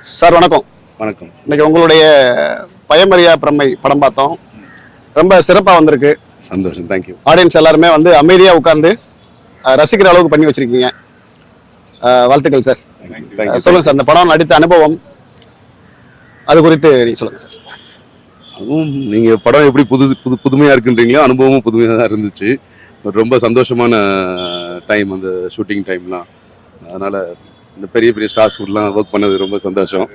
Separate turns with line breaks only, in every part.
Sir வணக்கம்.
வணக்கம்.
இன்னைக்கு உங்களுடைய பயமறியா பிரம்மை படம் பார்த்தோம். ரொம்ப சிறப்பாக வந்திருக்கு.
சந்தோஷம். தேங்க்யூ
ஆடியன்ஸ் எல்லாருமே வந்து அமைதியாக உட்காந்து ரசிக்கிற அளவுக்கு பண்ணி வச்சிருக்கீங்க. வாழ்த்துக்கள் சார். அஹ், சொல்லுங்க சார். இந்த படம் நடித்த அனுபவம் அது குறித்து நீங்க சொல்லுங்க சார்.
அதுவும் நீங்க படம் எப்படி புது புது புதுமையா இருக்குன்றீங்களோ அனுபவமும் புதுமையா தான் இருந்துச்சு. ரொம்ப சந்தோஷமான டைம் அந்த ஷூட்டிங் டைம்லாம் அதனால இந்த பெரிய பெரிய ஸ்டார்ஸ் கூடலாம் ஒர்க் பண்ணது ரொம்ப சந்தோஷம்.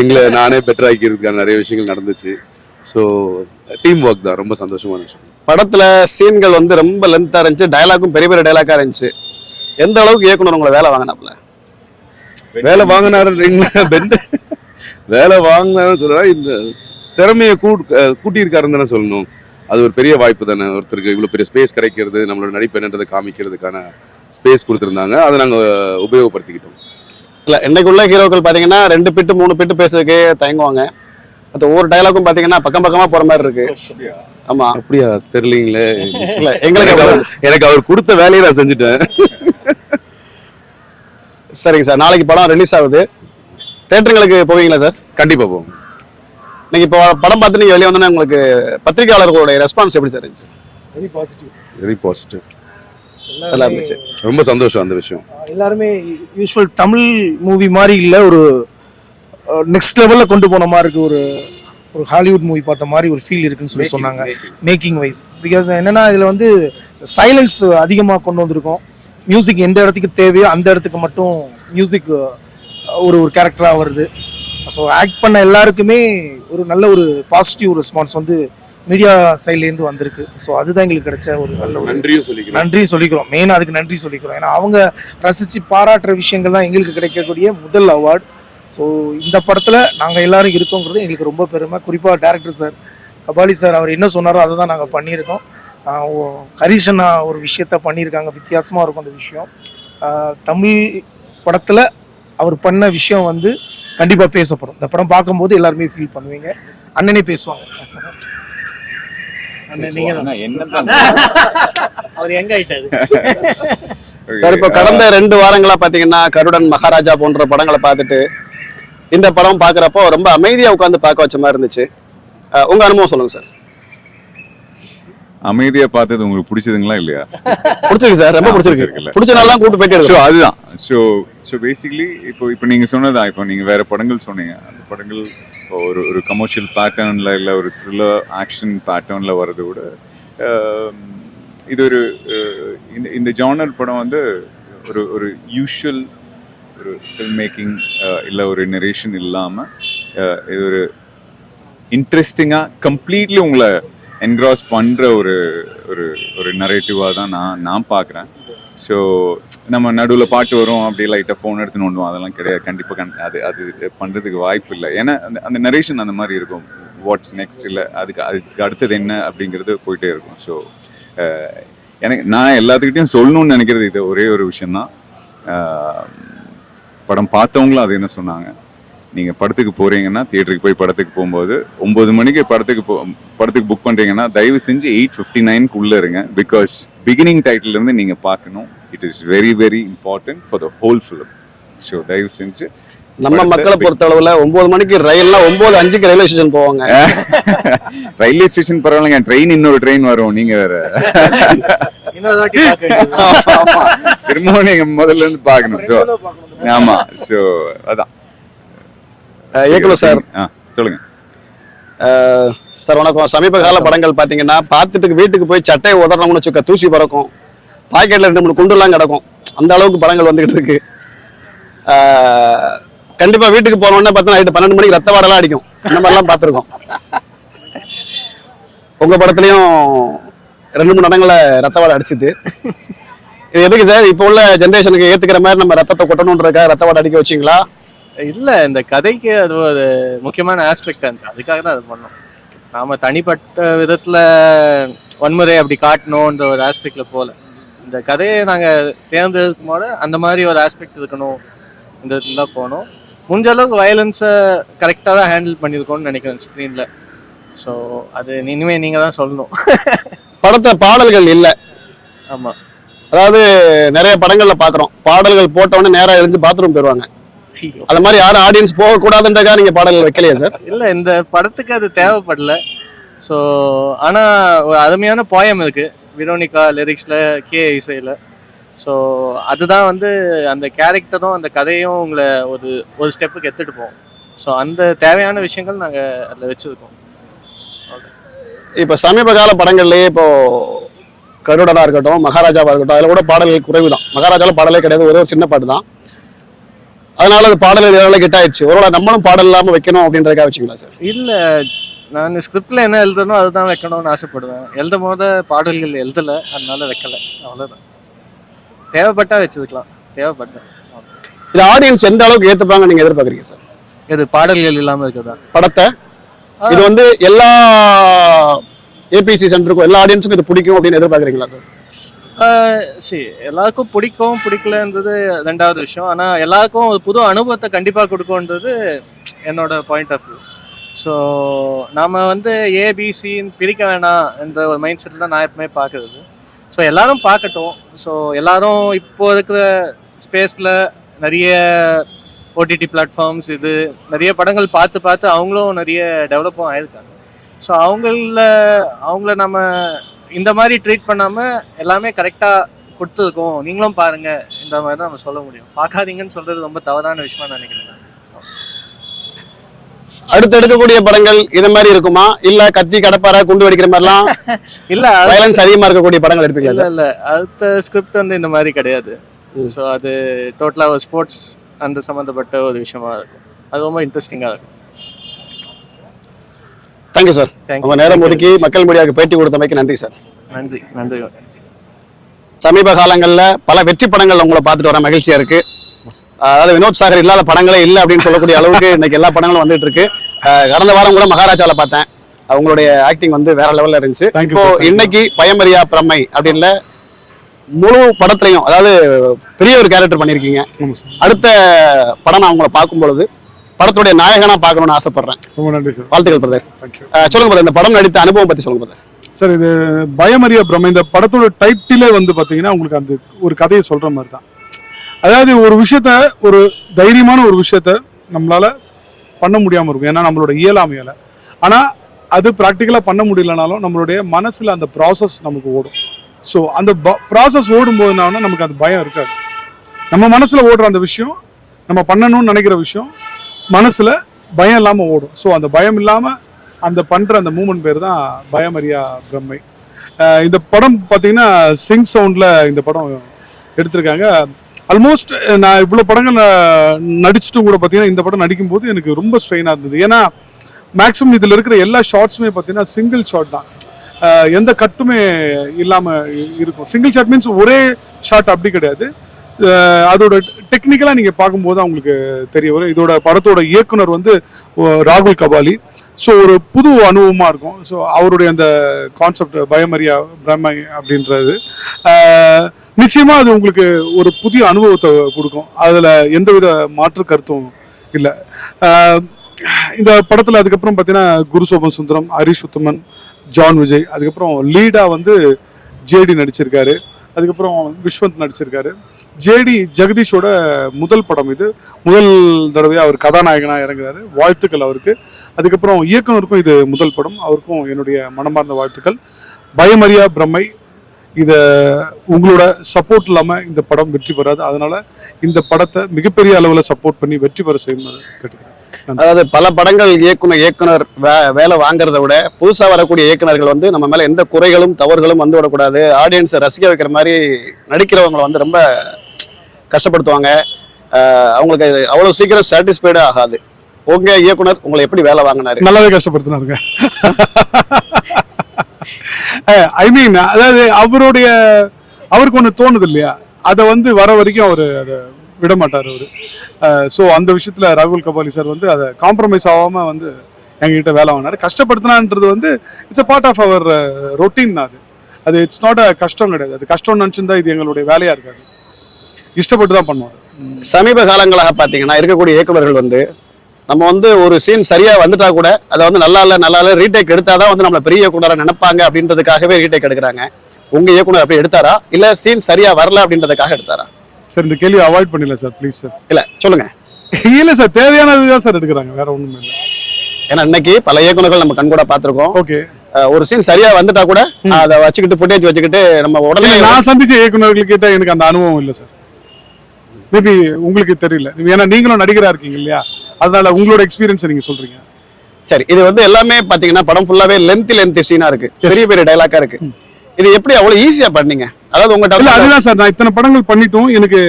எங்களை நானே பெட்டர் ஆக்கிக்கிறதுக்கான நிறைய விஷயங்கள் நடந்துச்சு. ஸோ டீம் ஒர்க் தான். ரொம்ப சந்தோஷமான விஷயம்
படத்துல சீன்கள் வந்து ரொம்ப லென்த்தாக இருந்துச்சு. டயலாக்கும் பெரிய பெரிய டயலாக்காக இருந்துச்சு. எந்த அளவுக்கு இயக்குனர் உங்களை வேலை வாங்கினாப்புல?
வேலை வாங்கினாருன்றீங்களா பெண்ட் வேலை வாங்கினாருன்னு சொல்றா இந்த திறமையை கூட் கூட்டியிருக்காருன்னு தானே சொல்லணும். அது ஒரு பெரிய வாய்ப்பு தானே. ஒருத்தருக்கு இவ்வளோ பெரிய ஸ்பேஸ் கிடைக்கிறது நம்மளோட நடிப்பு என்னன்றதை காமிக்கிறதுக்கான ஸ்பேஸ் கொடுத்துருந்தாங்க. அதை நாங்கள் உபயோகப்படுத்திக்கிட்டோம்.
இல்ல இன்னைக்கு உள்ள ஹீரோக்கள் பாத்தீங்கன்னா ரெண்டு பிட்டு மூணு பிட்டு பேசுறதுக்கே தயங்குவாங்க. மற்ற ஒவ்வொரு டயலாக்கும் பாத்தீங்கன்னா பக்கம் பக்கமா போற மாதிரி இருக்கு. ஆமா.
அப்படியா? தெரியலீங்களே.
இல்ல எங்களுக்கு
எனக்கு அவர் எனக்கு அவர் கொடுத்த வேலையை நான் செஞ்சுட்டேன்.
சரிங்க சார் நாளைக்கு படம் ரிலீஸ் ஆகுது. தேட்டருங்களுக்கு போவீங்களா சார்?
கண்டிப்பா போவோம்.
இன்னைக்கு இப்போ படம் பார்த்து நீங்க வெளியே வந்தோன்னே உங்களுக்கு பத்திரிகையாளர்களுடைய ரெஸ்பான்ஸ் எப்படி இருந்துச்சு?
வெரி பாசிட்டிவ்
வெரி பாசிட்டிவ்
நல்லா இருந்துச்சு.
ரொம்ப சந்தோஷம் அந்த விஷயம்.
எல்லாருமே யூஸ்வல் தமிழ் மூவி மாதிரி இல்லை ஒரு நெக்ஸ்ட் லெவலில் கொண்டு போன மாதிரி இருக்கு ஒரு ஒரு ஹாலிவுட் மூவி பார்த்த மாதிரி ஒரு ஃபீல் இருக்குன்னு சொல்லி சொன்னாங்க. மேக்கிங் வைஸ் பிகாஸ் என்னன்னா இதில் வந்து சைலன்ஸ் அதிகமாக கொண்டு வந்திருக்கோம். மியூசிக் எந்த இடத்துக்கு தேவையோ அந்த இடத்துக்கு மட்டும் மியூசிக் ஒரு ஒரு கேரக்டராக வருது. ஸோ ஆக்ட் பண்ண எல்லாருக்குமே ஒரு நல்ல ஒரு பாசிட்டிவ் ரெஸ்பான்ஸ் வந்து மீடியா சைட்லேருந்து வந்திருக்கு. ஸோ அதுதான் எங்களுக்கு கிடைச்ச ஒரு நல்ல ஒரு
நன்றியும் சொல்லிக்கிறேன்
நன்றி சொல்லிக்கிறோம். மெயினாக அதுக்கு நன்றி சொல்லிக்கிறோம். ஏன்னா அவங்க ரசித்து பாராட்டுற விஷயங்கள் தான் எங்களுக்கு கிடைக்கக்கூடிய முதல் அவார்ட் ஸோ இந்த படத்தில் நாங்கள் எல்லாரும் இருக்கோங்கிறது எங்களுக்கு ரொம்ப பெருமை. குறிப்பாக டேரக்டர் சார் கபாலி சார் அவர் என்ன சொன்னாரோ அதை தான் நாங்கள் பண்ணியிருக்கோம். ஆஹ் ஓ- ஹரிஷ் அண்ணா ஒரு விஷயத்த பண்ணியிருக்காங்க. வித்தியாசமாக இருக்கும் அந்த விஷயம். தமிழ் படத்தில் அவர் பண்ண விஷயம் வந்து கண்டிப்பாக பேசப்படும். இந்த படம் பார்க்கும்போது எல்லாருமே ஃபீல் பண்ணுவீங்க. அண்ணனே பேசுவாங்க.
சார் இப்போ கடந்த ரெண்டு வாரங்களா பாத்தீங்கன்னா கருடன் மகாராஜா போன்ற படங்களை பார்த்துட்டு இந்த படம் பார்க்குறப்போ ரொம்ப அமைதியா உட்காந்து பார்க்க வச்ச மாதிரி இருந்துச்சு. உங்க அனுபவம் சொல்லுங்க சார்.
அமைதியா பார்த்தது உங்களுக்கு பிடிச்சதுங்களா இல்லையா?
பிடிச்சிருக்கு சார் ரொம்ப பிடிச்சிருக்கு. பிடிச்ச தான் கூட்டு போயிட்டு
ஸோ அதுதான். ஸோ ஸோ பேசிக்கலி இப்போ இப்போ நீங்க சொன்னதா இப்போ நீங்க வேற படங்கள் சொன்னீங்க. அந்த படங்கள் ஒரு ஒரு கமர்ஷியல் பேட்டர்ன்ல இல்லை ஒரு த்ரில்லர் ஆக்ஷன் பேட்டர்ன்ல வர்றதை விட இது ஒரு இந்த இந்த ஜானர் படம் வந்து ஒரு ஒரு யூஷுவல் ஒரு ஃபில்ம் மேக்கிங் இல்லை ஒரு நெரேஷன் இல்லாமல் இது ஒரு இன்ட்ரெஸ்டிங்காக கம்ப்ளீட்லி உங்களை என்க்ராஸ் பண்ணுற ஒரு ஒரு ஒரு நரேட்டிவாக தான் நான் நான் பார்க்குறேன். ஸோ நம்ம நடுவில் பாட்டு வரும் அப்படியே லைட்டாக ஃபோன் எடுத்து நோண்டுவோம் அதெல்லாம் கிடையாது. கண்டிப்பாக கண் அது அது பண்ணுறதுக்கு வாய்ப்பு இல்லை. ஏன்னா அந்த அந்த நரேஷன் அந்த மாதிரி இருக்கும். வாட்ஸ் நெக்ஸ்ட் இல்லை அதுக்கு அதுக்கு அடுத்தது என்ன அப்படிங்கிறது போயிட்டே இருக்கும். ஸோ எனக்கு நான் எல்லாத்துக்கிட்டையும் சொல்லணும்னு நினைக்கிறது இது ஒரே ஒரு விஷயந்தான் படம் பார்த்தவங்களும் அது என்ன சொன்னாங்க. நீங்கள் படத்துக்கு போகிறீங்கன்னா தியேட்டருக்கு போய் படத்துக்கு போகும்போது ஒம்பது மணிக்கு படத்துக்கு போ படத்துக்கு புக் பண்ணுறீங்கன்னா தயவு செஞ்சு எயிட் ஃபிஃப்டி நைனுக்கு இருங்க பிகாஸ் பிகினிங் டைட்டிலேருந்து நீங்கள் பார்க்கணும். It is very very important for the whole film so தயவு செஞ்சு
நம்ம மக்களை பொறுத்த அளவுல ஒன்பது மணிக்கு ரயில்லாம் ஒன்பது அஞ்சுக்கு ரயில்வே ஸ்டேஷன் போவாங்க.
ரயில்வே ஸ்டேஷன் பரவாயில்லைங்க. ட்ரெயின் இன்னொரு ட்ரெயின் வரும். நீங்க வேற. திரும்பவும் நீங்க முதல்ல இருந்து பார்க்கணும். ஸோ ஆமா. ஸோ அதான்.
இயக்குனர் சார்.
சொல்லுங்க.
சார் வணக்கம். சமீப கால படங்கள் பாத்தீங்கன்னா பார்த்துட்டு வீட்டுக்கு போய் சட்டையை உதறணும்னு வச்சுக்க தூசி பறக்கும். பாக்கெட்ல ரெண்டு மூணு குண்டுலாம் கிடக்கும். அந்த அளவுக்கு படங்கள் வந்துகிட்டு இருக்கு. அஹ், கண்டிப்பா வீட்டுக்கு போனோடனே பார்த்தா நைட்டு பன்னெண்டு மணிக்கு ரத்த வாடெல்லாம் அடிக்கும். இந்த மாதிரிலாம் பார்த்துருக்கோம். உங்க படத்துலயும் ரெண்டு மூணு இடங்கள்ல ரத்த வாடை அடிச்சுது. இது எதுக்கு சார்? இப்போ உள்ள ஜென்ரேஷனுக்கு ஏத்துக்கிற மாதிரி நம்ம ரத்தத்தை கொட்டணுன்றக்கா ரத்த வாடை அடிக்க வச்சிங்களா?
இல்ல இந்த கதைக்கு அது ஒரு முக்கியமான ஆஸ்பெக்ட் இருந்துச்சு. அதுக்காக தான் அது பண்ணோம். நாம தனிப்பட்ட விதத்துல வன்முறை அப்படி காட்டணுன்ற ஒரு ஆஸ்பெக்ட்ல போல. இந்த கதையை நாங்க தேர்ந்தெடுக்கும் போது அந்த மாதிரி ஒரு ஆஸ்பெக்ட் இருக்கணும் இந்த இதுல தான் போனோம். முடிஞ்ச அளவுக்கு வயலன்ஸை கரெக்டாக தான் ஹேண்டில் பண்ணியிருக்கோம்னு நினைக்கிறேன் ஸ்க்ரீனில் ஸோ அது இனிமே நீங்க தான் சொல்லணும்.
படத்தை பாடல்கள் இல்ல.
ஆமா.
அதாவது நிறைய படங்கள்ல பாக்குறோம். பாடல்கள் போட்ட உடனே நேரா எழுந்து பாத்ரூம் போயிருவாங்க.
ஐயோ.
அந்த மாதிரி யாரும் ஆடியன்ஸ் போகக்கூடாதுன்றக்காக நீங்க பாடல்கள் வைக்கலையா சார்
இல்ல இந்த படத்துக்கு அது தேவைப்படல. ஸோ ஆனா ஒரு அருமையான போயம் இருக்கு. விரோனிகா லிரிக்ஸ்ல கே இசையில. ஸோ அதுதான் வந்து அந்த கேரக்டரும் அந்த கதையும் உங்களை ஒரு ஒரு ஸ்டெப்புக்கு எடுத்துட்டு போகும். ஸோ அந்த தேவையான விஷயங்கள் நாங்க அதில் வச்சிருக்கோம்.
இப்ப சமீப கால படங்கள்லயே இப்போ கருடனா இருக்கட்டும் மகாராஜாவா இருக்கட்டும் அதுல கூட பாடல்கள் குறைவு தான் மகாராஜால பாடலே கிடையாது ஒரே ஒரு சின்ன பாட்டு தான் அதனால அது பாடல் இதனால கிட்ட ஆயிடுச்சு ஒருவேளை நம்மளும் பாடல் இல்லாம வைக்கணும் அப்படின்றதுக்காக வச்சுங்களா சார்?
இல்ல நான் ஸ்கிரிப்ட்ல என்ன எழுதணும் அதுதான் வைக்கணும்னு ஆசைப்படுவேன். எழுதும் போது பாடல்கள் எழுதல அதனால வைக்கல. அவ்வளவுதான். தேவைப்பட்டா வச்சிருக்கலாம் தேவைப்பட்டேன்
இது ஆடியன்ஸ் எந்த அளவுக்கு ஏத்துப்பாங்க நீங்க எதிர்பார்க்கறீங்க சார்?
இது பாடல்கள் இல்லாம இருக்குதா
படத்தை? இது வந்து எல்லா ஏபிசி சென்டருக்கும் எல்லா ஆடியன்ஸுக்கும் இது பிடிக்கும் அப்படின்னு எதிர்பார்க்கறீங்களா சார்?
சரி எல்லாருக்கும் பிடிக்கும் பிடிக்கலன்றது ரெண்டாவது விஷயம். ஆனால் எல்லாருக்கும் ஒரு புது அனுபவத்தை கண்டிப்பாக கொடுக்கும்ன்றது என்னோட பாயிண்ட் ஆஃப் வியூ ஸோ நாம் வந்து ஏபிசின்னு பிரிக்க வேணாம் என்ற ஒரு மைண்ட் செட்டில் தான் நான் எப்பவுமே பார்க்கறது. ஸோ எல்லாரும் பார்க்கட்டும். ஸோ எல்லாரும் இப்போ இருக்கிற ஸ்பேஸில் நிறைய ஓடிடி பிளாட்ஃபார்ம்ஸ் இது நிறைய படங்கள் பார்த்து பார்த்து அவங்களும் நிறைய டெவலப்பும் ஆயிருக்காங்க. ஸோ அவங்கள அவங்கள நம்ம இந்த மாதிரி ட்ரீட் பண்ணாமல் எல்லாமே கரெக்டாக கொடுத்துருக்கோம். நீங்களும் பாருங்க. இந்த மாதிரி தான் நம்ம சொல்ல முடியும். பார்க்காதீங்கன்னு சொல்றது ரொம்ப தவறான விஷயமா நினைக்கிறேன்.
அடுத்து எடுக்கக்கூடிய படங்கள் இது மாதிரி இருக்குமா? இல்ல கத்தி கடப்பாரா குண்டு வெடிக்கிற மாதிரிலாம்
இல்ல
வயலன்ஸ் அதிகமா இருக்கக்கூடிய படங்கள் எடுப்பீங்களா
இல்ல இல்ல. அடுத்த ஸ்கிரிப்ட் வந்து இந்த மாதிரி கிடையாது. ஸோ அது டோட்டலா ஒரு ஸ்போர்ட்ஸ் அந்த சம்மந்தப்பட்ட ஒரு விஷயமா இருக்கும். அது ரொம்ப இன்ட்ரெஸ்டிங்கா இருக்கும்.
தேங்க்யூ சார் உங்க. நேரம். ஒதுக்கி மக்கள் மீடியாவுக்கு பேட்டி கொடுத்தமைக்கு நன்றி சார்
நன்றி. நன்றி.
சமீப காலங்கள்ல பல வெற்றி படங்கள் உங்களை பார்த்துட்டு வர மகிழ்ச்சியா இருக்கு. அதாவது வினோத் சாகர் இல்லாத படங்களே இல்லை அப்படின்னு சொல்லக்கூடிய அளவுக்கு இன்னைக்கு எல்லா படங்களும் வந்துட்டு இருக்கு. கடந்த வாரம் கூட மகாராஜால பார்த்தேன். அவங்களுடைய ஆக்டிங் வந்து வேற லெவல்ல இருந்துச்சு. இப்போ. இன்னைக்கு பயமரியா பிரம்மை அப்படின்ல முழு படத்துலையும் அதாவது பெரிய ஒரு கேரக்டர் பண்ணியிருக்கீங்க அடுத்த படம் நான் உங்களை பார்க்கும் பொழுது படத்துடைய நாயகனா பார்க்கணும்னு ஆசைப்படுறேன்.
ரொம்ப நன்றி சார்
வாழ்த்துக்கள் பிரதர் சொல்லுங்க பிரதர் இந்த படம் நடித்த அனுபவம் பத்தி சொல்லுங்க பிரதர்
சார் இது பயமறிய பிரம்ம. இந்த படத்தோட டைட்டிலே வந்து பாத்தீங்கன்னா உங்களுக்கு அந்த ஒரு கதையை சொல்ற மாதிரி தான் அதாவது ஒரு விஷயத்த ஒரு தைரியமான ஒரு விஷயத்த நம்மளால பண்ண முடியாம இருக்கும். ஏன்னா நம்மளோட இயலாமையால. ஆனா அது ப்ராக்டிக்கலா பண்ண முடியலனாலும் நம்மளுடைய மனசுல அந்த ப்ராசஸ் நமக்கு ஓடும். ஸோ அந்த ப்ராசஸ் ஓடும்போது என்ன நமக்கு அந்த பயம் இருக்காது. நம்ம மனசுல ஓடுற அந்த விஷயம் நம்ம பண்ணணும்னு நினைக்கிற விஷயம் மனசில் பயம் இல்லாமல் ஓடும். ஸோ அந்த பயம் இல்லாமல் அந்த பண்ணுற அந்த மூமெண்ட் பேர் தான் பயமரியா பிரம்மை. இந்த படம் பார்த்தீங்கன்னா சிங் சவுண்டில் இந்த படம் எடுத்திருக்காங்க. ஆல்மோஸ்ட் நான் இவ்வளோ படங்கள் அஹ், நடிச்சிட்டும் கூட பார்த்தீங்கன்னா இந்த படம் நடிக்கும்போது எனக்கு ரொம்ப ஸ்ட்ரெயினாக இருந்தது. ஏன்னா மேக்ஸிமம் இதில் இருக்கிற எல்லா ஷார்ட்ஸுமே பார்த்தீங்கன்னா சிங்கிள் ஷாட் தான். எந்த கட்டுமே இல்லாமல் இருக்கும். சிங்கிள் ஷாட் மீன்ஸ் ஒரே ஷாட் அப்படி கிடையாது. அதோட டெக்னிக்கலாக நீங்கள் பார்க்கும்போது தான் உங்களுக்கு தெரிய வரும். இதோட படத்தோட இயக்குனர் வந்து ராகுல் கபாலி. ஸோ ஒரு புது அனுபவமாக இருக்கும். ஸோ அவருடைய அந்த கான்செப்ட் பயமரியா பிரம்ம அப்படின்றது. நிச்சயமாக அது உங்களுக்கு ஒரு புதிய அனுபவத்தை கொடுக்கும். அதில் எந்தவித மாற்று கருத்தும் இல்லை. இந்த படத்தில் அதுக்கப்புறம் பார்த்தீங்கன்னா குரு சோபன் சுந்தரம் ஹரிஷ் உத்தமன் ஜான் விஜய். அதுக்கப்புறம் லீடாக வந்து ஜேடி நடிச்சிருக்காரு. அதுக்கப்புறம் விஸ்வந்த் நடிச்சிருக்காரு. ஜேடி ஜெகதீஷோட முதல் படம் இது. முதல் தடவையாக அவர் கதாநாயகனாக இறங்குறாரு. வாழ்த்துக்கள் அவருக்கு. அதுக்கப்புறம் இயக்குனருக்கும் இது முதல் படம். அவருக்கும் என்னுடைய மனமார்ந்த வாழ்த்துக்கள். பயமறியா பிரம்மை இதை உங்களோட சப்போர்ட் இல்லாமல் இந்த படம் வெற்றி பெறாது. அதனால இந்த படத்தை மிகப்பெரிய அளவில் சப்போர்ட் பண்ணி வெற்றி பெற செய்யும் கேட்டுக்கிறேன்.
அதாவது பல படங்கள் இயக்குனர் இயக்குனர் வே- வேலை வாங்குறத விட புதுசாக வரக்கூடிய இயக்குனர்கள் வந்து நம்ம மேலே எந்த குறைகளும் தவறுகளும் வந்து விடக்கூடாது ஆடியன்ஸை ரசிக்க வைக்கிற மாதிரி நடிக்கிறவங்களை வந்து ரொம்ப கஷ்டப்படுத்துவாங்க. அவங்களுக்கு அவ்வளோ அவ்வளவு சீக்கிரம் சாட்டிஸ்ஃபைடே ஆகாது. உங்க இயக்குனர் உங்களை எப்படி வேலை வாங்கினாரு?
நல்லாவே கஷ்டப்படுத்தினாருங்க. ஐ மீன் அதாவது அவருடைய அவருக்கு ஒன்று தோணுது இல்லையா? அதை வந்து வர வரைக்கும் அவர் அதை விட மாட்டார் அவர். ஸோ அந்த விஷயத்துல ராகுல் கபாலி சார் வந்து அதை காம்ப்ரமைஸ் ஆகாம வந்து எங்ககிட்ட வேலை வாங்கினாரு. கஷ்டப்படுத்தினான்றது வந்து இட்ஸ் அ பார்ட் ஆஃப் அவர் ரொட்டீன் அது. அது இட்ஸ் நாட் அ கஷ்டம் கிடையாது. அது கஷ்டம் நினச்சிருந்தா இது எங்களுடைய வேலையாக இருக்காது. இஷ்டப்பட்டு தான் பண்ணுவோம்
சமீப காலங்களாக பார்த்தீங்கன்னா இருக்கக்கூடிய இயக்குனர்கள் வந்து நம்ம வந்து ஒரு சீன் சரியா வந்துட்டா கூட அதை வந்து நல்லா இல்ல நல்லா இல்ல ரீடேக் எடுத்தாதான் வந்து நம்மள பெரிய இயக்குனரா நினைப்பாங்க அப்படின்றதுக்காகவே ரீடேக் எடுக்கிறாங்க. உங்க இயக்குனர் அப்படி எடுத்தாரா? இல்ல சீன் சரியா வரல அப்படின்றதுக்காக எடுத்தாரா?
சார் இந்த கேள்வி அவாய்ட் பண்ணிடல சார் ப்ளீஸ் சார்.
இல்ல சொல்லுங்க.
இல்ல சார் தேவையானது தான் சார் எடுக்கிறாங்க வேற ஒண்ணுமே இல்லை.
ஏன்னா இன்னைக்கு பல இயக்குனர்கள் நம்ம கண்கூட பார்த்திருக்கோம்.
ஓகே.
அஹ் ஒரு சீன் சரியா வந்துட்டா கூட அதை வச்சுக்கிட்டு ஃபுட்டேஜ் வச்சுக்கிட்டு நம்ம உடனே
நான் சந்திச்ச இயக்குனர்கள் கிட்ட எனக்கு அந்த அனுபவம் இல்லை சார். மேபி உங்களுக்கு தெரியல. ஏன்னா நீங்களும் நடிகரா இருக்கீங்க இல்லையா? அதனால உங்களோட எக்ஸ்பீரியன்ஸ் நீங்க சொல்றீங்க.
சரி இது வந்து எல்லாமே பாத்தீங்கன்னா படம் ஃபுல்லாவே லென்த் லென்த் சீனா இருக்கு. பெரிய பெரிய டைலாக்கா இருக்கு. இது எப்படி அவ்வளவு ஈஸியா பண்ணீங்க? அதாவது உங்க
இல்ல
டவுன்
அதுதான் சார் நான் இத்தனை படங்கள் பண்ணிட்டும் எனக்கு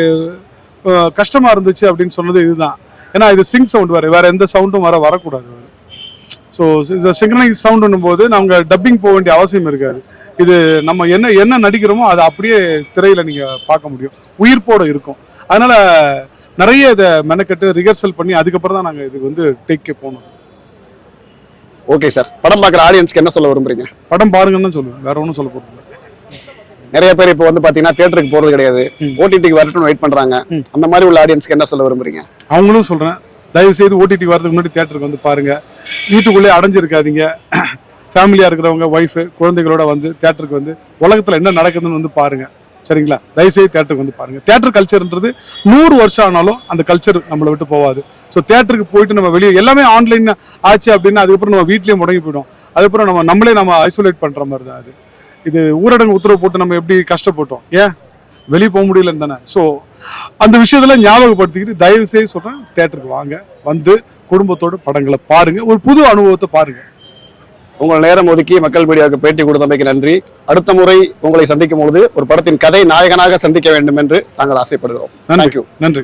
கஷ்டமா இருந்துச்சு அப்படின்னு சொன்னது இதுதான். ஏன்னா இது சிங் சவுண்ட் வர வேற எந்த சவுண்டும் வர வரக்கூடாது. ஸோ சிங்க்ரனைஸ் சவுண்ட் போது நாங்க டப்பிங் போக வேண்டிய அவசியம் இருக்காது. இது நம்ம என்ன என்ன நடிக்கிறோமோ அதை அப்படியே திரையில நீங்க பார்க்க முடியும். உயிர்ப்போட இருக்கும். அதனால நிறைய இதை மெனக்கெட்டு ரிஹர்சல் பண்ணி அதுக்கப்புறம் தான் நாங்க இதுக்கு வந்து டேக்கே போனோம்
ஓகே சார் படம் பார்க்குற ஆடியன்ஸ்க்கு என்ன சொல்ல விரும்புறீங்க?
படம் பாருங்கன்னு தான் சொல்லுவேன். வேற ஒன்றும் சொல்ல இல்ல.
நிறைய பேர் இப்போ வந்து பாத்தீங்கன்னா தியேட்டருக்கு போறது கிடையாது. ஓடிடிக்கு வரட்டும்னு வெயிட் பண்றாங்க.
ம்.
அந்த மாதிரி உள்ள ஆடியன்ஸ்க்கு என்ன சொல்ல விரும்புறீங்க?
அவங்களும் சொல்றேன். தயவு செய்து ஓடிடி வரதுக்கு முன்னாடி தியேட்டருக்கு வந்து பாருங்க. வீட்டுக்குள்ளே அடைஞ்சிருக்காதீங்க. ஃபேமிலியாக இருக்கிறவங்க ஒய்ஃபு குழந்தைகளோட வந்து தியேட்டருக்கு வந்து உலகத்துல என்ன நடக்குதுன்னு வந்து பாருங்க. சரிங்களா? தயவுசெய்து தேட்டருக்கு வந்து பாருங்க. தேட்டர் கல்ச்சர்ன்றது நூறு வருஷம் ஆனாலும் அந்த கல்ச்சர் நம்மளை விட்டு போகாது. ஸோ தியேட்டருக்கு போயிட்டு நம்ம வெளியே எல்லாமே ஆன்லைன் ஆச்சு அப்படின்னா அதுக்கப்புறம் நம்ம வீட்லயே முடங்கி போயிடும். அதுக்கப்புறம் நம்ம நம்மளே நம்ம ஐசோலேட் பண்ற மாதிரி தான் அது. இது ஊரடங்கு உத்தரவு போட்டு நம்ம எப்படி கஷ்டப்பட்டோம்? ஏன்? வெளியே போக முடியலன்னு தானே. ஸோ அந்த விஷயத்துல ஞாபகப்படுத்திக்கிட்டு தயவு செய்து சொல்றேன் தேட்டருக்கு வாங்க. வந்து குடும்பத்தோட படங்களை பாருங்க. ஒரு புது அனுபவத்தை பாருங்க.
உங்கள் நேரம் ஒதுக்கி மக்கள் மீடியாவுக்கு பேட்டி கொடுத்தமைக்கு நன்றி. அடுத்த முறை உங்களை சந்திக்கும் பொழுது ஒரு படத்தின் கதை நாயகனாக சந்திக்க வேண்டும் என்று நாங்கள் ஆசைப்படுகிறோம்.
நன்றி. நன்றி.